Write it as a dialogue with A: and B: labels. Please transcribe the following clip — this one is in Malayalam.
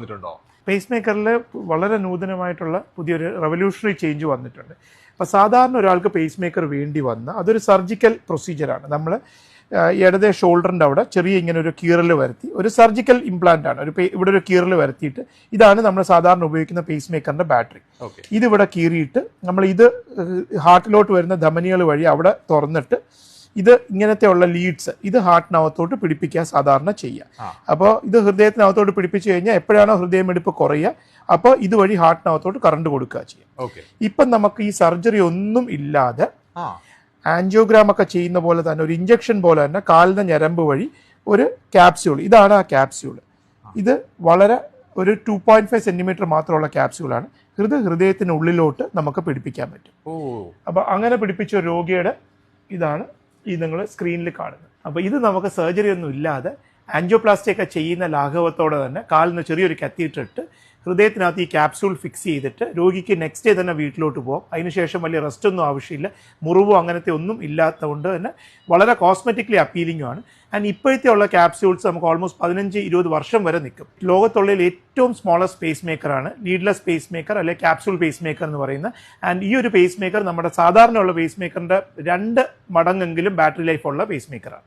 A: വന്നിട്ടുണ്ടോ?
B: പേസ് മേക്കറിൽ വളരെ നൂതനമായിട്ടുള്ള പുതിയൊരു റെവല്യൂഷണറി ചേഞ്ച് വന്നിട്ടുണ്ട്. അപ്പോൾ സാധാരണ ഒരാൾക്ക് പേസ് മേക്കർ വേണ്ടി വന്ന് അതൊരു സർജിക്കൽ പ്രൊസീജിയറാണ് നമ്മൾ ഇടതേ ഷോൾഡറിന്റെ അവിടെ ചെറിയ ഇങ്ങനെ ഒരു കീറൽ വരുത്തി ഒരു സർജിക്കൽ ഇംപ്ലാന്റ് ആണ്. ഒരു ഇവിടെ ഒരു കീറൽ വരുത്തിയിട്ട് ഇതാണ് നമ്മൾ സാധാരണ ഉപയോഗിക്കുന്ന പേസ് മേക്കറിന്റെ ബാറ്ററി ഇതിവിടെ കീറിയിട്ട് നമ്മൾ ഇത് ഹാർട്ടിലോട്ട് വരുന്ന ധമനികൾ വഴി അവിടെ തുറന്നിട്ട് ഇത് ഇങ്ങനത്തെ ഉള്ള ലീഡ്സ് ഇത് ഹാർട്ടിനകത്തോട്ട് പിടിപ്പിക്കുക സാധാരണ ചെയ്യുക. അപ്പോൾ ഇത് ഹൃദയത്തിനകത്തോട്ട് പിടിപ്പിച്ചു കഴിഞ്ഞാൽ എപ്പോഴാണോ ഹൃദയമിടിപ്പ് കുറയുക അപ്പോൾ ഇതുവഴി ഹാർട്ടിനകത്തോട്ട് കറണ്ട് കൊടുക്കുക ചെയ്യുക
A: ഓക്കെ.
B: ഇപ്പം നമുക്ക് ഈ സർജറി ഒന്നും ഇല്ലാതെ ആൻജിയോഗ്രാം ഒക്കെ ചെയ്യുന്ന പോലെ തന്നെ ഒരു ഇഞ്ചക്ഷൻ പോലെ തന്നെ കാലിന് ഞരമ്പ് വഴി ഒരു ക്യാപ്സ്യൂൾ ഇതാണ് ആ ക്യാപ്സ്യൂൾ ഇത് വളരെ ഒരു ടു പോയിന്റ് ഫൈവ് സെന്റിമീറ്റർ മാത്രമുള്ള ക്യാപ്സ്യൂളാണ് ഹൃദയ ഹൃദയത്തിനുള്ളിലോട്ട് നമുക്ക് പിടിപ്പിക്കാൻ പറ്റും. അപ്പോൾ അങ്ങനെ പിടിപ്പിച്ച രോഗിയുടെ ഇതാണ് ഈ നിങ്ങൾ സ്ക്രീനിൽ കാണുന്നത് അപ്പോൾ ഇത് നമുക്ക് സർജറി ഒന്നും ഇല്ലാതെ ആൻജിയോപ്ലാസ്റ്റി ഒക്കെ ചെയ്യുന്ന ലാഘവത്തോടെ തന്നെ കാലിന് ചെറിയൊരു കത്തിയിട്ടിട്ട് ഹൃദയത്തിനകത്ത് ഈ ക്യാപ്സൂൾ ഫിക്സ് ചെയ്തിട്ട് രോഗിക്ക് നെക്സ്റ്റ് ഡേ തന്നെ വീട്ടിലോട്ട് പോകും അതിനുശേഷം വലിയ റെസ്റ്റ് ഒന്നും ആവശ്യമില്ല. മുറിവോ അങ്ങനത്തെ ഒന്നും ഇല്ലാത്തതുകൊണ്ട് തന്നെ വളരെ കോസ്മെറ്റിക്കലി അപ്പീലിംഗും ആണ്. ആൻഡ് ഇപ്പോഴത്തെ ഉള്ള ക്യാപ്സൂൾസ് നമുക്ക് ഓൾമോസ്റ്റ് പതിനഞ്ച് ഇരുപത് വർഷം വരെ നിൽക്കും. ലോകത്തുള്ളതിൽ ഏറ്റവും സ്മോളസ്റ്റ് പേസ് മേക്കറാണ് ലീഡ്ലെസ് പേസ് മേക്കർ അല്ലെങ്കിൽ ക്യാപ്സൂൾ പേസ് മേക്കർ എന്ന് പറയുന്നത് ആൻഡ് ഈ ഒരു പേസ് മേക്കർ നമ്മുടെ സാധാരണയുള്ള പേസ് മേക്കറിന്റെ രണ്ട് മടങ്ങെങ്കിലും ബാറ്ററി ലൈഫ് ഉള്ള പേസ് മേക്കറാണ്